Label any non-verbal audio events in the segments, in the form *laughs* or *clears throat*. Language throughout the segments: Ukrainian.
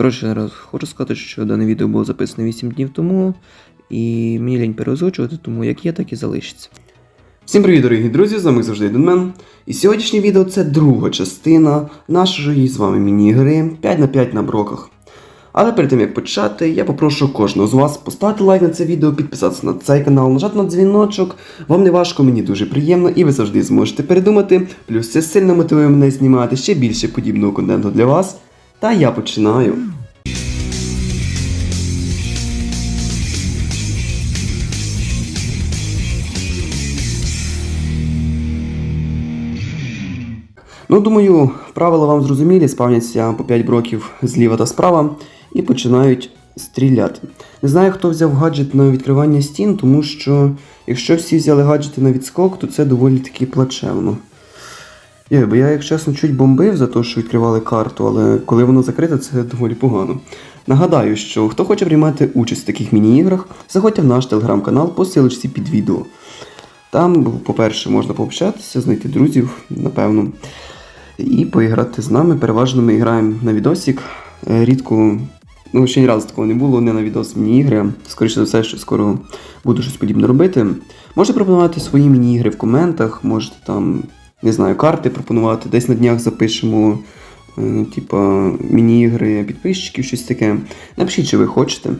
Коротше, раз хочу сказати, що дане відео було записане 8 днів тому, і мені лінь переозвучувати, тому як є, так і залишиться. Всім привіт, дорогі друзі! З вами завжди Денмен. І сьогоднішнє відео це друга частина нашої з вами міні-гри 5 на 5 на броках. Але перед тим як почати, я попрошу кожного з вас поставити лайк на це відео, підписатися на цей канал, нажати на дзвіночок. Вам не важко, мені дуже приємно, і ви завжди зможете передумати. Плюс це сильно мотивує мене знімати ще більше подібного контенту для вас. Та я починаю. Ну, думаю, правила вам зрозумілі, спавняться по 5 броків зліва та справа і починають стріляти. Не знаю, хто взяв гаджет на відкривання стін, тому що якщо всі взяли гаджети на відскок, то це доволі таки плачевно. Є, бо я, як чесно, чуть бомбив за те, що відкривали карту, але коли воно закрите, це доволі погано. Нагадаю, що хто хоче приймати участь в таких міні-іграх, заходьте в наш телеграм-канал по силочці під відео. Там, по-перше, можна пообщатися, знайти друзів, напевно, і поіграти з нами. Переважно ми граємо на відосік. Е, Рідко, ну ще ні разу такого не було, не на відос міні-ігри. Скоріше за все, що скоро буду щось подібне робити. Можете пропонувати свої міні-ігри в коментах, можете там, не знаю, карти пропонувати. Десь на днях запишемо, е, типа, міні-ігри підписчиків, щось таке. Напишіть, чи ви хочете.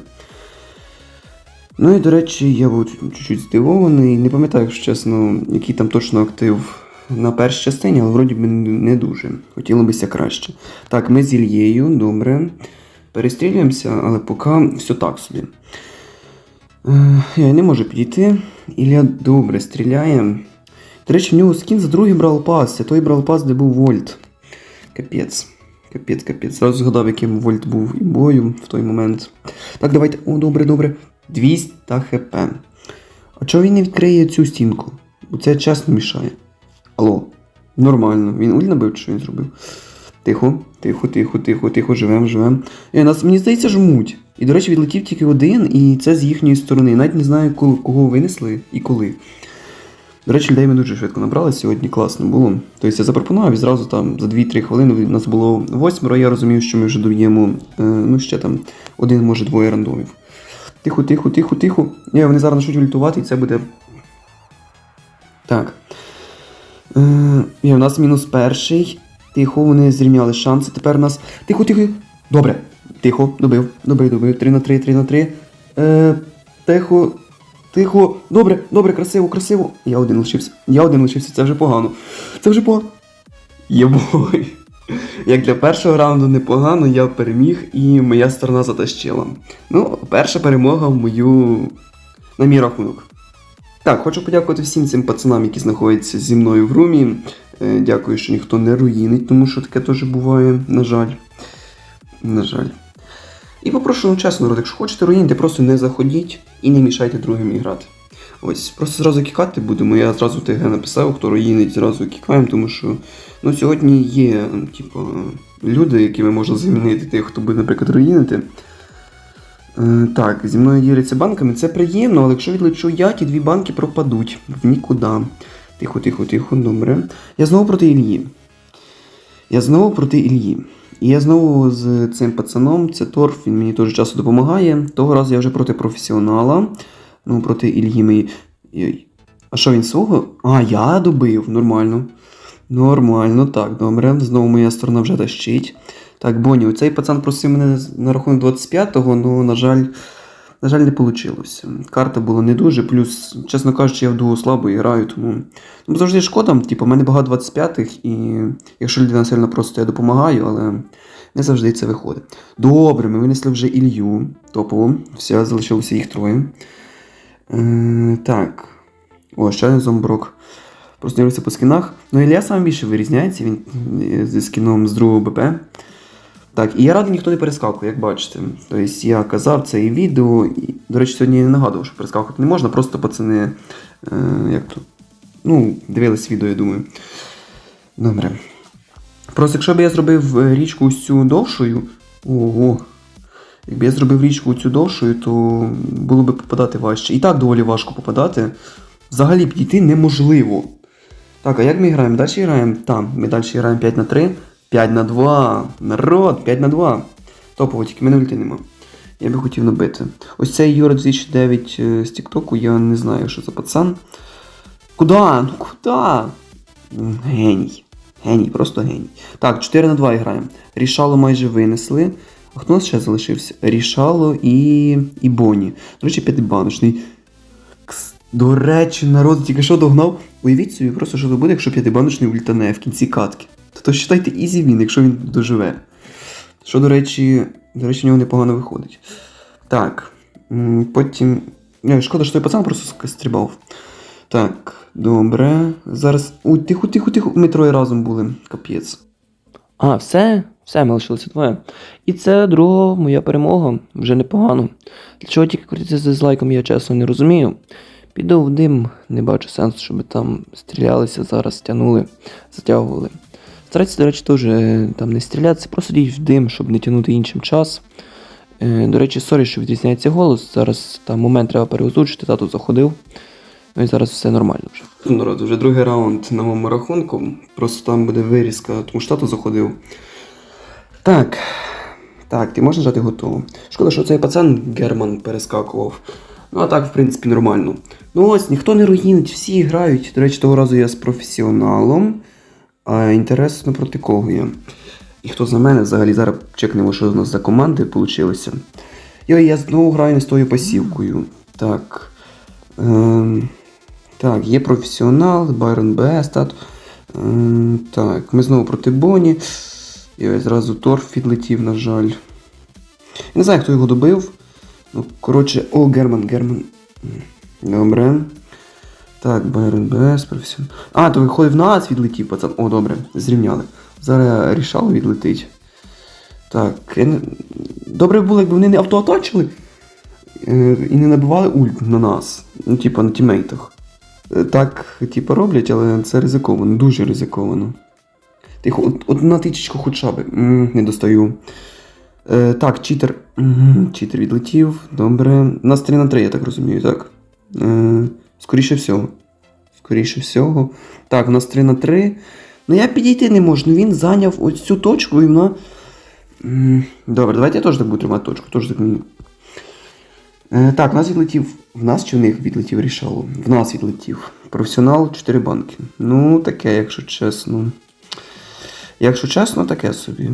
Ну і до речі, я був чуть-чуть здивований. Не пам'ятаю, якщо чесно, який там точно актив на першій частині, але вроді би не дуже. Хотілося б краще. Так, ми з Ільєю, добре. Перестрілюємося, але поки все так собі. Е, Я не можу підійти. Ілля добре стріляє. До речі, в нього скін за другий брал пас. Це той брал пас, де був Вольт. Капець. Капець, капець. Зразу згадав, яким Вольт був і бою в той момент. Так, давайте. О, добре, добре. 200 хп. А чого він не відкриє цю стінку? Бо це чесно мішає. Алло, нормально. Він уль набив, що він зробив? Тихо, тихо, тихо, тихо, тихо, живем, живем. Е, нас, мені здається, жмуть. І, до речі, відлетів тільки один, і це з їхньої сторони. Навіть не знаю, кого винесли і коли. До речі, людей ми дуже швидко набрали сьогодні, класно було. Тобто я запропонував і зразу там за 2-3 хвилини у нас було восьмеро, я розумів, що ми вже доб'ємо, е, ну ще там один, може, двоє рандомів. Тихо, тихо, тихо, тихо. Ні, вони зараз почнуть ультувати, і це буде. Так. Е, є, у нас мінус перший. Тихо, вони зрівняли шанси. Тепер у нас. Тихо, тихо. Добре. Тихо, добив, добив, добив. 3 на 3, 3 на 3. Е, тихо. Тихо. Добре, добре, красиво, красиво. Я один лишився. Я один лишився, це вже погано. Це вже погано. Єбой. Як для першого раунду непогано, я переміг і моя сторона затащила. Ну, перша перемога в мою. на мій рахунок. Так, хочу подякувати всім цим пацанам, які знаходяться зі мною в румі. Е, Дякую, що ніхто не руїнить, тому що таке теж буває, на жаль. На жаль. І попрошу, ну чесно, народ, якщо хочете руїнити, просто не заходіть і не мішайте другим грати. Ось, просто зразу кікати будемо. Я зразу ТГ написав, хто руїнить, зразу кікаємо, тому що ну, сьогодні є, типу, люди, якими можна замінити тих, хто буде, наприклад, руїнити. Е, так, зі мною діляться банками, це приємно, але якщо відлечу я, ті дві банки пропадуть в нікуди. Тихо, тихо, тихо, добре. Я знову проти Ільї. Я знову проти Ільї. І я знову з цим пацаном, це торф, він мені теж часто допомагає. Того разу я вже проти професіонала. Ну, проти Ільї ми. Ой. А що він свого? А, я добив, нормально. Нормально, так, добре. Знову моя сторона вже тащить. Так, Боні, цей пацан просив мене на рахунок 25-го, ну, на жаль, на жаль, не вийшло. Карта була не дуже, плюс, чесно кажучи, я в дуо слабо граю, тому. Ну, завжди шкода, типу, в мене багато 25-х, і якщо людина сильно просто я допомагаю, але не завжди це виходить. Добре, ми винесли вже Ілью, топово, все, залишилося їх троє. Е, так. О, ще один зомброк. Просто дивлюся по скінах. Ну, Ілля саме більше вирізняється, він е, зі скіном з другого БП. Так, і я радий ніхто не перескакує, як бачите. Тобто я казав це і відео. І, до речі, сьогодні я не нагадував, що перескакувати не можна, просто пацани. Е, як то, ну, дивились відео, я думаю. Добре. Просто якщо б я зробив е, річку цю довшою. Ого. Якби я зробив річку цю довшою, то було б попадати важче. І так доволі важко попадати. Взагалі підійти неможливо. Так, а як ми граємо? Далі граємо? Там, ми далі граємо 5 на 3. 5 на 2. Народ, 5 на 2. Топово, тільки мене ульти нема. Я би хотів набити. Ось цей Юра 2009 е, з Тіктоку, я не знаю, що за пацан. Куда? Ну куда? Геній. Геній, просто геній. Так, 4 на 2 граємо. Рішало майже винесли. А хто у нас ще залишився? Рішало і. і Боні. До речі, п'ятибаночний. Кс, До речі, народ тільки що догнав. Уявіть собі, просто що буде, якщо п'ятибаночний ультане в кінці катки. То, считайте ізі він, якщо він доживе. Що, до речі, до речі, в нього непогано виходить. Так. Потім. Не, шкода, що той пацан просто сука, стрибав. Так, добре. Зараз. Ой, тихо, тихо, тихо. Ми троє разом були. Капець. А, все, все, ми лишилися двоє. І це друга моя перемога, вже непогано. Для чого тільки крутитися з дизлайком, я чесно не розумію. Піду в дим, не бачу сенсу, щоб там стрілялися, зараз тягнули, затягували. Старайтеся, до речі, теж е, там не стрілятися, просто йдіть в дим, щоб не тягнути іншим час. Е, До речі, сорі, що відрізняється голос. Зараз там момент треба переозвучити, тату заходив. Ну і зараз все нормально вже. Народ, вже другий раунд на моєму рахунку. Просто там буде вирізка, тому штату заходив. Так. Так, ти можеш нажати готово. Шкода, що цей пацан Герман перескакував. Ну а так, в принципі, нормально. Ну ось, ніхто не руїнить, всі грають. До речі, того разу я з професіоналом. А інтересно проти кого я. І хто за мене взагалі зараз чекнемо, що у нас за команди вийшли. Йой, я знову граю не з тою пасівкою. Так. Ем, так, є професіонал, Байрон Б, стат. Ем, так, ми знову проти Боні. Ось зразу торф відлетів, на жаль. Не знаю, хто його добив. Ну, коротше, о, Герман, Герман. Добре. Так, Байрон Б, професіонал. А, то виходить в нас відлетів, пацан. О, добре, зрівняли. Зараз рішало відлетить. Так, добре було, якби вони не автоатачили е, і не набивали ульт на нас. Ну, типа на тімейтах. Е, Так, типа, роблять, але це ризиковано, дуже ризиковано. Тихо, от, одна тичечка хоча б. Не достаю. Е, так, читер. Читер відлетів. Добре. У нас 3 на 3, я так розумію, так? Е, скоріше всього. Скоріше всього. Так, у нас 3 на 3. Ну я підійти не можу. Ну він зайняв ось цю точку і вона. Добре, давайте я теж так буду тримати точку, теж так мені. Е, так, в нас відлетів. В нас чи в них відлетів рішало? В нас відлетів. Професіонал 4 банки. Ну, таке, якщо чесно. Якщо чесно, таке собі.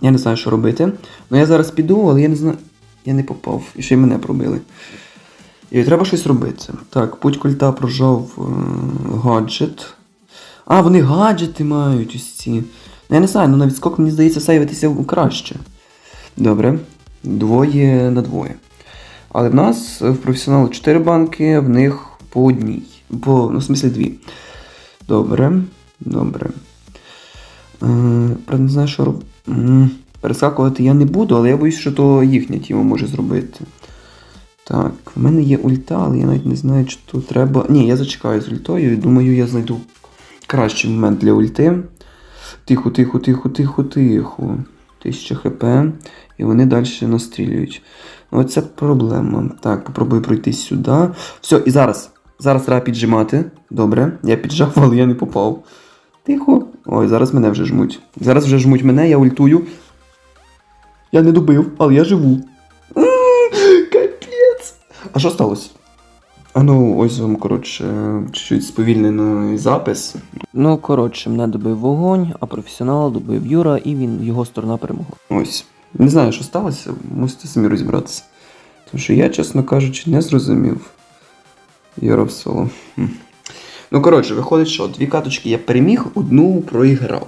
Я не знаю, що робити. Ну я зараз піду, але я не знаю. Я не попав. І ще й мене пробили. І треба щось робити. Так, путь культа прожав е, гаджет. А, вони гаджети мають ось ці. Ну, я не знаю, ну на відскок, мені здається, сейвитися краще. Добре. Двоє на двоє. Але в нас е, в професіоналу 4 банки, в них по одній. По, ну, в смислі дві. Добре. Добре. Е, правда, не знаю, що роб... Перескакувати я не буду, але я боюсь, що то їхня тіма може зробити. Так, в мене є ульта, але я навіть не знаю, чи то треба. Ні, я зачекаю з ультою і думаю, я знайду кращий момент для ульти. Тихо, тихо, тихо, тихо, тихо. 1000 хп. І вони далі настрілюють. Ну, Оце проблема. Так, попробую пройти сюди. Все, і зараз. Зараз треба піджимати. Добре, я піджав, *laughs* але я не попав. Тихо. Ой, зараз мене вже жмуть. Зараз вже жмуть мене, я ультую. Я не добив, але я живу. А що сталося? А ну, ось вам, коротше, чуть-чуть сповільнений запис. Ну, коротше, мене добив вогонь, а професіонал добив Юра, і він його сторона перемогла. Ось. Не знаю, що сталося, мусите самі розібратися. Тому що я, чесно кажучи, не зрозумів. Юра соло. Ну, коротше, виходить, що дві каточки я переміг, одну проіграв.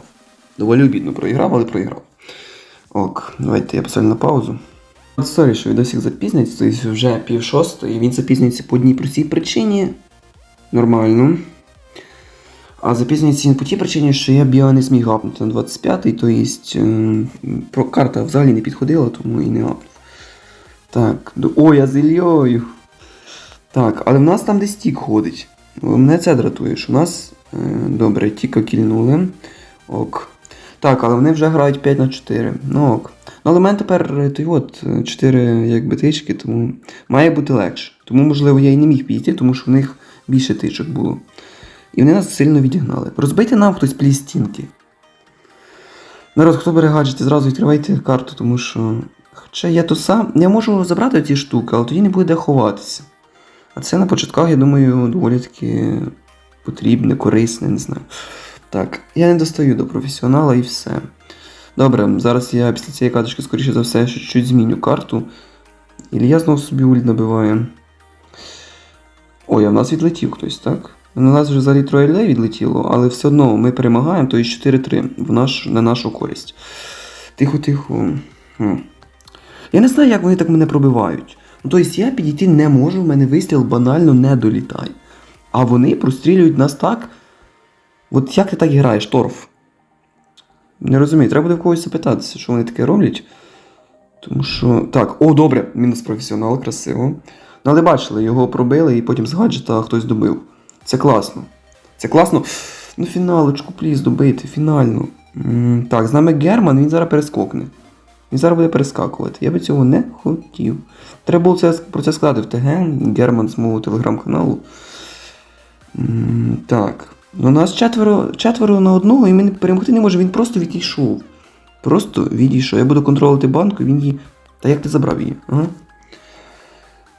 Доволі обідно проіграв, але проіграв. Ок, давайте я поставлю на паузу. Сорі, що відосик запізниться, тобто вже пів шостої, він запізнюється по одній простій причині. Нормально. А запізнюється він по тій причині, що я біо не зміг гапнути на 25-й, то єсть, е, про карта взагалі не підходила, тому і не гапнув. Так, до... о, я з Ільєю. Так, але в нас там десь тік ходить. Мене це дратує, що в нас. Е, добре, тіка кільнули. Ок. Так, але вони вже грають 5 на 4. Ну ок. Ну, але в мене тепер е, той от 4 якби тички, тому має бути легше. Тому, можливо, я і не міг підійти, тому що в них більше тичок було. І вони нас сильно відігнали. Розбийте нам хтось плістінки. Народ, хто бере гаджети, зразу відкривайте карту, тому що. Хоча я то сам. Я можу забрати ці штуки, але тоді не буде де ховатися. А це на початках, я думаю, доволі таки потрібне, корисне, не знаю. Так, я не достаю до професіонала і все. Добре, зараз я після цієї карточки, скоріше за все, ще чуть зміню карту. Ілля знову собі ульт набиває. Ой, а в нас відлетів хтось, так? На нас вже взагалі троє людей відлетіло, але все одно ми перемагаємо, то і 4-3 наш, на нашу користь. Тихо, тихо. Я не знаю, як вони так мене пробивають. Ну, тобто я підійти не можу, в мене вистріл банально не долітає. А вони прострілюють нас так. От як ти так граєш, торф? Не розумію, треба буде в когось запитатися, що вони таке роблять. Тому що. Так, о, добре, мінус професіонал, красиво. Ну, але бачили, його пробили і потім з гаджета хтось добив. Це класно. Це класно. Ну, фіналочку, пліз, добити, фінальну. М, Так, з нами Герман, він зараз перескокне. Він зараз буде перескакувати. Я би цього не хотів. Треба було це, про це сказати в ТГ, Герман з мого телеграм-каналу. М, Так. Ну, нас четверо, четверо на одного, і ми перемогти не можемо. Він просто відійшов. Просто відійшов. Я буду контролювати банку, він її. Та як ти забрав її? Ага.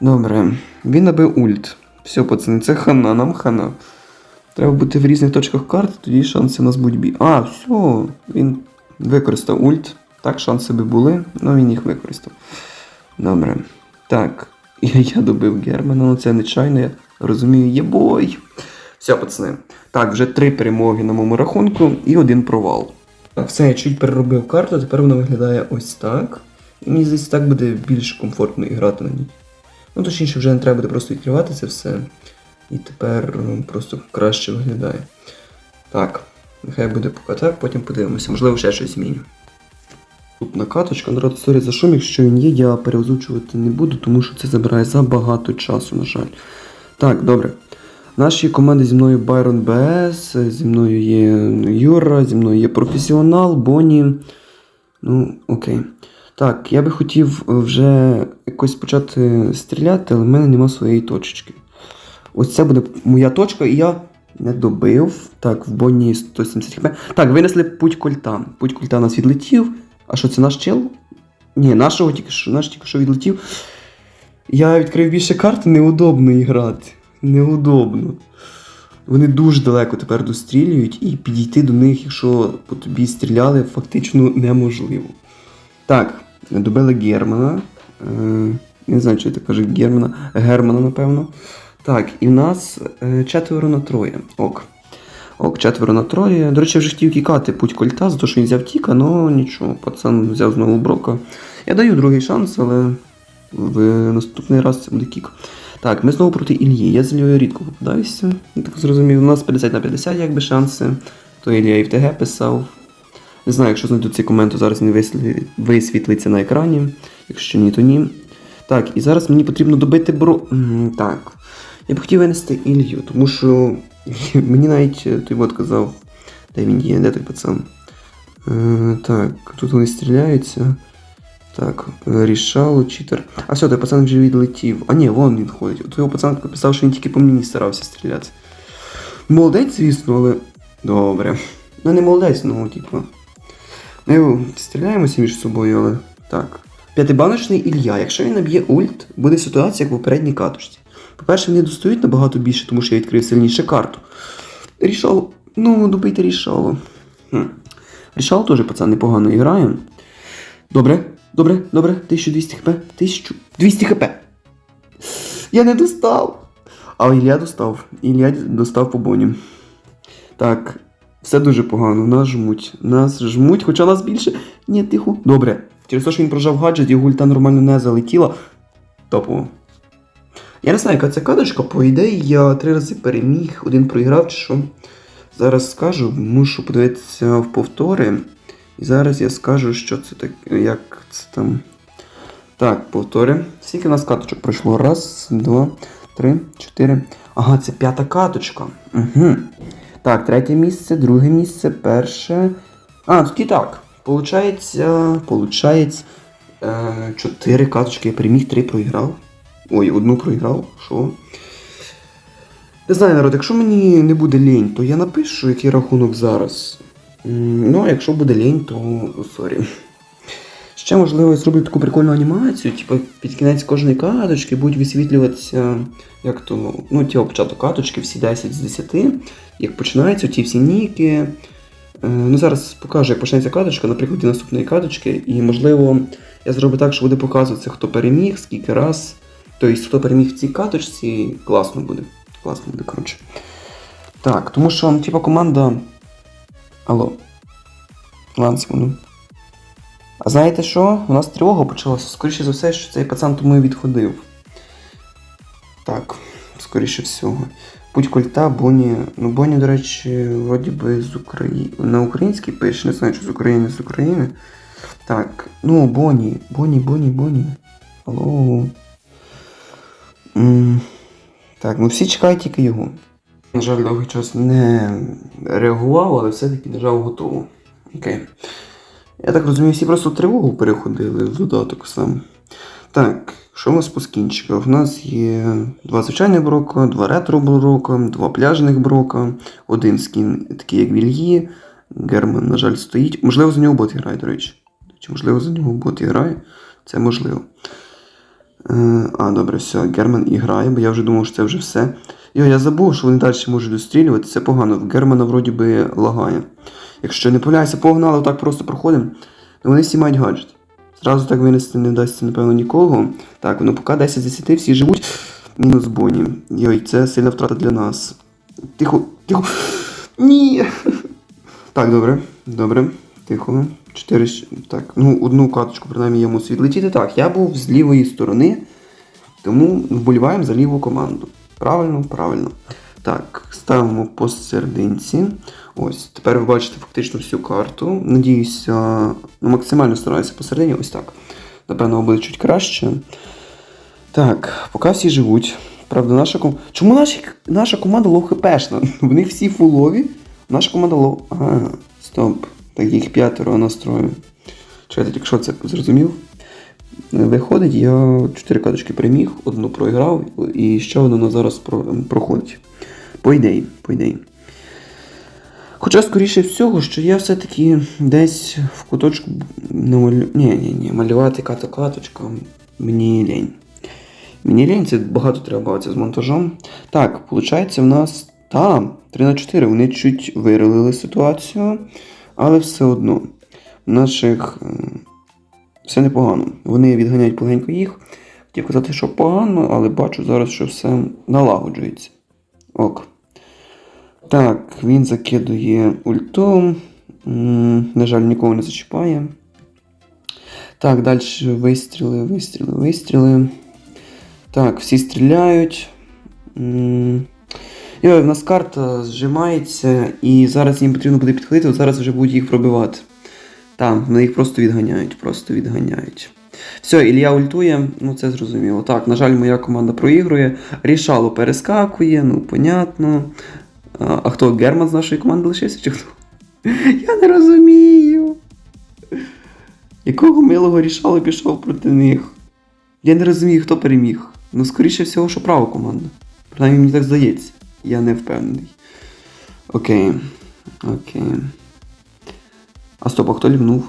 Добре. Він набив ульт. Все, пацани, це хана, нам хана. Треба бути в різних точках карти, тоді шанси у нас будуть бі. А, все, він використав ульт. Так, шанси би були, але він їх використав. Добре. Так. *laughs* Я, добив Германа, ну це нечайно, я розумію, є бой. Все, пацани. Так, вже три перемоги на моєму рахунку і один провал. Так, все, я чуть переробив карту, тепер вона виглядає ось так. І мені здається, так буде більш комфортно і грати на ній. Ну, точніше, вже не треба буде просто відкривати це все. І тепер ну, просто краще виглядає. Так, нехай буде поки так, потім подивимося, можливо, ще щось зміню. Наступна каточка, народ, сорі за шум, якщо він є, я переозвучувати не буду, тому що це забирає забагато часу, на жаль. Так, добре. В нашій команді зі мною Байрон БС, зі мною є Юра, зі мною є професіонал, Бонні. Ну, окей. Так, я би хотів вже якось почати стріляти, але в мене нема своєї точечки. Ось це буде моя точка, і я не добив. Так, в Бонні 170 хп. Так, винесли путь кольта. Путь кольта у нас відлетів. А що це наш чел? Ні, нашого тільки що, наш тільки що відлетів. Я відкрив більше карт, неудобно грати. Неудобно. Вони дуже далеко тепер дострілюють, і підійти до них, якщо по тобі стріляли, фактично неможливо. Так, добили Германа. Е, не знаю, чи так кажу Германа. Германа, напевно. Так, і в нас е, четверо на троє. Ок. Ок, четверо на троє. До речі, вже хотів кікати путь кольта, за те, що він взяв тіка, але нічого, пацан взяв знову брока. Я даю другий шанс, але в наступний раз це буде кік. Так, ми знову проти Ільї. Я з Ільєю рідко попадаюся. Я так зрозумів. У нас 50 на 50 якби шанси. То Ілля і в ТГ писав. Не знаю, якщо знайду цей комент, то зараз він висвітлиться на екрані. Якщо ні, то ні. Так, і зараз мені потрібно добити бро. Так. Я б хотів винести Ілью, тому що *laughs* мені навіть е, той бот казав, де він є, де той пацан. Е, так, тут вони стріляються. Так, рішало, читер. А все, той пацан вже відлетів. А ні, вон він ходить. От його пацан писав, що він тільки по мені старався стріляти. Молодець, звісно, але. Добре. Ну не молодець, ну, типу. Ми стріляємося між собою, але так. П'ятибаночний Ілля. Якщо він наб'є ульт, буде ситуація, як в попередній катушці. По-перше, вони достають набагато більше, тому що я відкрив сильніше карту. Рішал. Ну, добийте рішало. Хм. Рішал теж, пацан, непогано грає. Добре, добре, добре. 1200 хп. 1200 хп. Я не достав. А Ілля достав. Ілля достав по боні. Так, все дуже погано. Нас жмуть. Нас жмуть, хоча нас більше. Ні, тихо. Добре. Через те, що він прожав гаджет, його ульта нормально не залетіла. Топово. Я не знаю, яка це кадочка, по ідеї я три рази переміг, один проіграв чи що. Зараз скажу, мушу подивитися в повтори. І зараз я скажу, що це таке, як це там. Так, повтори. Скільки в нас каточок пройшло? Раз, два, три, чотири. Ага, це п'ята каточка. Угу. Так, третє місце, друге місце, перше. А, тут і так. Получається. Получається. Е, чотири каточки я переміг, три проіграв. Ой, одну проіграв. Що? Не знаю, народ, якщо мені не буде лінь, то я напишу, який рахунок зараз. Ну, якщо буде лінь, то сорі. Ще, можливо, зроблю таку прикольну анімацію, типу під кінець кожної каточки будуть висвітлюватися, як то, ну, ті початок каточки, всі 10 з 10, як починаються ті всі ніки. Е, Ну, зараз покажу, як почнеться каточка, на прикладі наступної каточки, і можливо, я зроблю так, що буде показуватися, хто переміг, скільки раз. Тобто, хто переміг в цій каточці, класно буде. Класно буде, коротше. Так, тому що, типа, команда. Алло. Ладно, секунду. А знаєте що? У нас тривога почалася. Скоріше за все, що цей пацан тому і відходив. Так, скоріше всього. Путь кольта, Боні. Ну, Боні, до речі, вроді би з України. На українській пише, не знаю, чи з України, з України. Так, ну, Боні, Боні, Боні, Боні. Алло. М, Так, ну всі чекають тільки його. На жаль, довгий час не реагував, але все-таки нажав готово. Окей. Я так розумію, всі просто тривогу переходили в додаток сам. Так, що у нас по скінчиках? У нас є два звичайних брока, два ретро брока, два пляжних брока, один скін такий, як Вільї. Герман, на жаль, стоїть. Можливо, за нього бот грає, до речі. Чи можливо за нього бот грає? Це можливо. Е, а, добре, все, Герман і грає, бо я вже думав, що це вже все. Йо, я забув, що вони далі можуть дострілювати. Це погано. Германа вроді би лагає. Якщо не помиляюся, погнали, отак просто проходимо. Ну вони всі мають гаджет. Зразу так винести не вдасться, напевно, нікого. Так, ну поки 10 з 10 всі живуть. Мінус Боні. Йой, це сильна втрата для нас. Тихо, тихо. Ні. Так, добре, добре. Тихо. Чотири. щ- Так, ну одну каточку, принаймні, йому світ летіти. Так, я був з лівої сторони, тому вболіваємо за ліву команду. Правильно, правильно. Так, ставимо по серединці. Ось, тепер ви бачите фактично всю карту. Надіюся, ну, максимально стараюся посередині, ось так. Напевно, буде чуть краще. Так, поки всі живуть. Правда, наша ком... Чому наші... наша команда лоу-хпшна? *laughs* В них всі фулові. Наша команда лоу. А, стоп. Так їх п'ятеро настрою. Чекайте, тільки що це зрозумів. Виходить, я 4 каточки переміг, одну проіграв, і ще одну на зараз проходить. По ідеї, по ідеї. Хоча, скоріше всього, що я все-таки десь в куточку намалю... Ні, ні, ні, малювати ката-каточка мені лінь. Мені лінь, це багато треба бавитися з монтажом. Так, виходить, в нас та, 3 на 4. Вони чуть вирилили ситуацію, але все одно. В наших все непогано. Вони відганяють полегенько їх. Хотів казати, що погано, але бачу зараз, що все налагоджується. Ок. Так, він закидує ульту. На жаль, нікого не зачіпає. Так, далі вистріли, вистріли, вистріли. Так, всі стріляють. І в нас карта зжимається, і зараз їм потрібно буде підходити, от зараз вже будуть їх пробивати. Там, вони їх просто відганяють, просто відганяють. Все, Ілля ультує, ну це зрозуміло. Так, на жаль, моя команда проігрує. Рішало перескакує, ну понятно. А, а хто Герман з нашої команди лишився чи хто? *laughs* Я не розумію. Якого милого рішало пішов проти них? Я не розумію, хто переміг. Ну, скоріше всього, що права команда. Принаймні мені так здається. Я не впевнений. Окей. Окей. А стоп, а хто лівнув?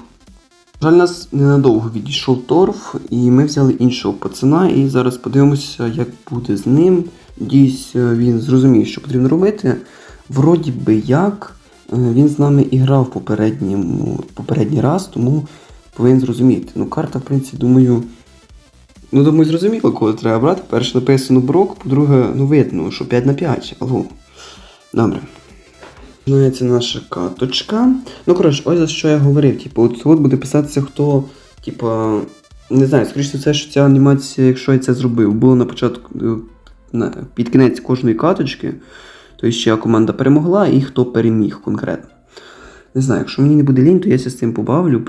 Жаль, нас ненадовго відійшов торф, і ми взяли іншого пацана, і зараз подивимося, як буде з ним. Надіюсь, він зрозуміє, що потрібно робити. Вроді би як, е, він з нами і грав попередній раз, тому повинен зрозуміти. Ну, карта, в принципі, думаю. Ну, думаю, зрозуміло, кого треба брати. Перше написано брок, по-друге, ну видно, що 5 на 5. Алло. Добре. Починається наша каточка. Ну, коротше, ось за що я говорив. Типу, от от буде писатися, хто, типу, не знаю, скоріше все, що ця анімація, якщо я це зробив, було на початку е, на, під кінець кожної каточки, то ще команда перемогла і хто переміг конкретно. Не знаю, якщо мені не буде лінь, то я з цим побавлю.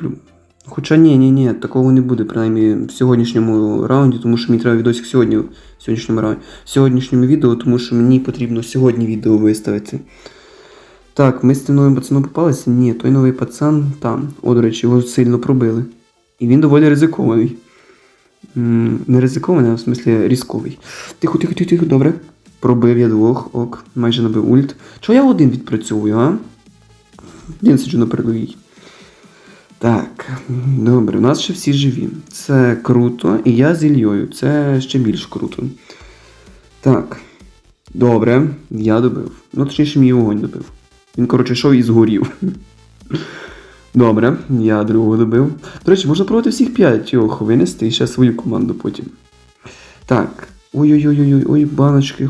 Хоча ні, ні, ні, такого не буде, принаймні в сьогоднішньому раунді, тому що мені треба відосик сьогодні в сьогоднішньому раунді, в сьогоднішньому відео, тому що мені потрібно сьогодні відео виставити. Так, ми з цим новим пацаном попалися? Ні, той новий пацан там. О, до речі, його сильно пробили. І він доволі ризикований. М, Не ризикований, а в смислі різковий. Тихо, тихо, тихо, тихо, добре. Пробив я двох, ок, майже набив ульт. Чого я один відпрацьовую, а? Я сиджу на передовій. Так, добре, у нас ще всі живі. Це круто, і я з Ільєю. Це ще більш круто. Так. Добре, я добив. Ну, точніше, мій вогонь добив. Він, коротше, йшов і згорів. Добре, я другого добив. До речі, можна проводити всіх п'ять ох, винести і ще свою команду потім. Так. Ой-ой-ой, ой, баночки.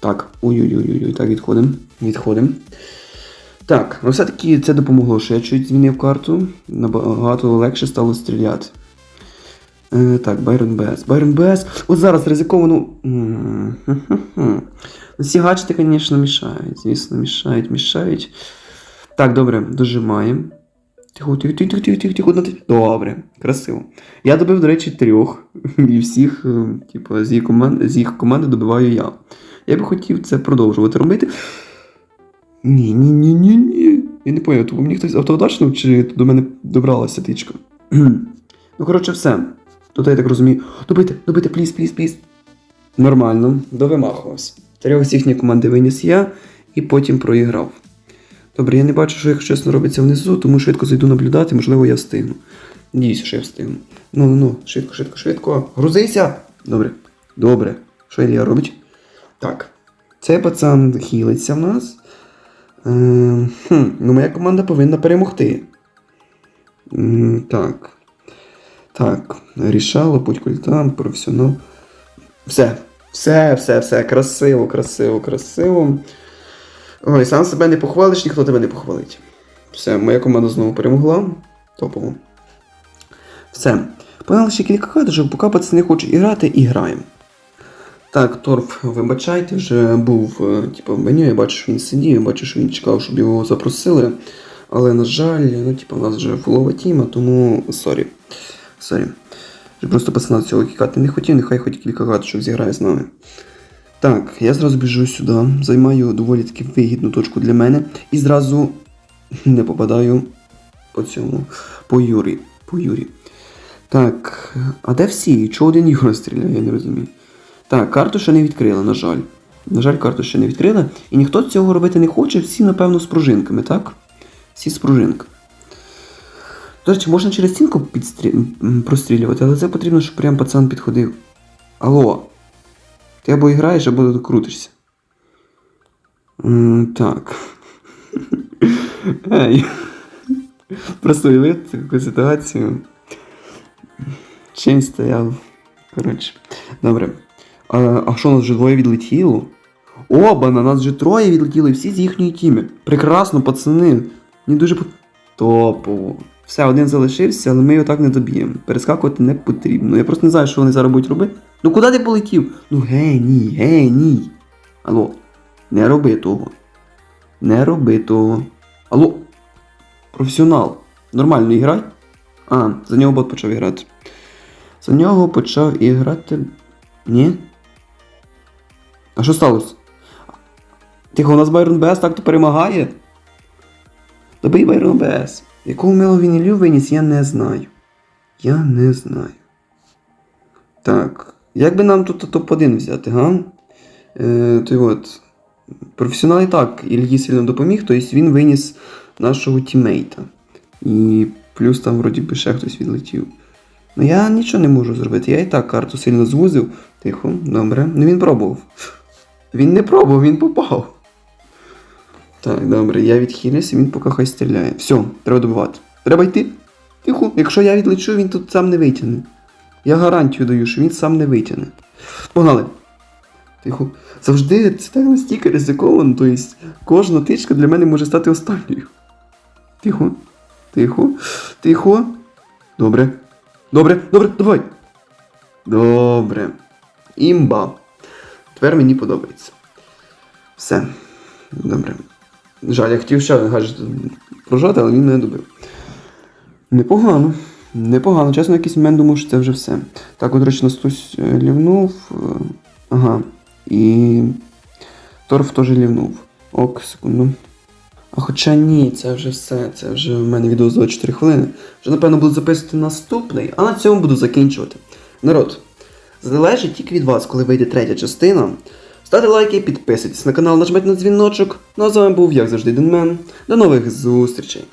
Так, ой-ой-ой, так, відходимо. Відходимо. Так, ну все-таки це допомогло, що я чуть змінив карту. Набагато легше стало стріляти. Е, так, Байрон Бес. Байрон Бес. От зараз ризиковано. Ці гаджети, звісно, мішають. Звісно, мішають, мішають. Так, добре, дожимаємо. Тихо, тихо, тихо, тихо, тихо, тихо, Добре, красиво. Я добив, до речі, трьох. І всіх, е, типу, з їх команди, з їх команди добиваю я. Я би хотів це продовжувати робити. Ні, ні, ні, ні, ні. Я не поняв, то мені хтось автодачнув, чи до мене добралася тичка. *clears throat* ну, коротше, все. Тут я так розумію. Добити, добити, пліз, пліз, пліз. Нормально, довимахувався. Трьох з їхньої команди виніс я і потім проіграв. Добре, я не бачу, що якщо чесно робиться внизу, тому швидко зайду наблюдати, можливо, я встигну. Надіюся, що я встигну. Ну, ну, ну, швидко, швидко, швидко. Грузися! Добре. Добре. Що Ілля робить? Так. Цей пацан хілиться в нас. Е, хм, ну, моя команда повинна перемогти. М, так. Так. Рішало, путь культам, професіонал. Все. Все, все, все. Красиво, красиво, красиво. Ой, сам себе не похвалиш, ніхто тебе не похвалить. Все, моя команда знову перемогла. Топово. Все. Погнали ще кілька кадрів, поки пацани хочуть грати, і граємо. Так, Торф, вибачайте, вже був е, типу, в меню, я бачу, що він сидів, я бачу, що він чекав, щоб його запросили. Але, на жаль, ну, типу, у нас вже фулова тіма, тому сорі. Сорі. Просто пацана цього кікати не хотів, нехай хоч кілька каточок зіграє з нами. Так, я зразу біжу сюди, займаю доволі таки вигідну точку для мене і зразу не попадаю по цьому, по Юрі. По Юрі. Так, а де всі? Чого один Юра стріляє, я не розумію. Так, карту ще не відкрила, на жаль. На жаль, карту ще не відкрила. І ніхто цього робити не хоче, всі, напевно, з пружинками, так? Всі з пружинками. До речі, можна через стінку підстрі... прострілювати, але це потрібно, щоб прям пацан підходив. Алло. Ти або граєш, або крутишся. М, так. *laughs* Ей. Просто уявити таку ситуацію. Чим стояв. Коротше. Добре. А, а що, у нас вже двоє відлетіло? Оба, на нас вже троє відлетіли, всі з їхньої тіми. Прекрасно, пацани. Мені дуже по- топово. Все, один залишився, але ми його так не доб'ємо. Перескакувати не потрібно. Я просто не знаю, що вони зараз будуть робити. Ну куди ти полетів? Ну геній, геній. Алло, не роби того. Не роби того. Алло. Професіонал. Нормально іграй. А, за нього бот почав грати. За нього почав і грати. Ні? А що сталося? Тихо, у нас Байрон Бес так-то перемагає. Добий Байрон Бес. Якого милого він Ілью виніс, я не знаю. Я не знаю. Так. Як би нам тут топ-1 взяти, га? Е, той от. Професіонал і так Ільї сильно допоміг, тобто він виніс нашого тіммейта. І плюс там вроді би ще хтось відлетів. Ну я нічого не можу зробити. Я і так карту сильно звузив. Тихо, добре. Ну він пробував. Він не пробував, він попав. Так, добре, я відхилився, він поки хай стріляє. Все, треба добивати. Треба йти. Тихо, якщо я відлечу, він тут сам не витягне. Я гарантію даю, що він сам не витягне. Погнали. Тихо. Завжди це так настільки ризиковано, тобто кожна тичка для мене може стати останньою. Тихо. Тихо. Тихо. Добре. Добре, добре, давай. Добре. Імба. Тепер мені подобається. Все. Добре. Жаль, я хотів ще гаджет прожати, але він мене добив. Непогано. Непогано. Чесно, якийсь момент думав, що це вже все. Так, от, речі, нас хтось е, лівнув. е, Ага. І. Торф теж лівнув. Ок, секунду. А хоча ні, це вже все. Це вже в мене відео за 4 хвилини. Вже, напевно, буду записувати наступний, а на цьому буду закінчувати. Народ, залежить тільки від вас, коли вийде третя частина. Ставте лайки, підписуйтесь на канал, нажмете на дзвіночок. Ну а з вами був, як завжди, Денмен. До нових зустрічей!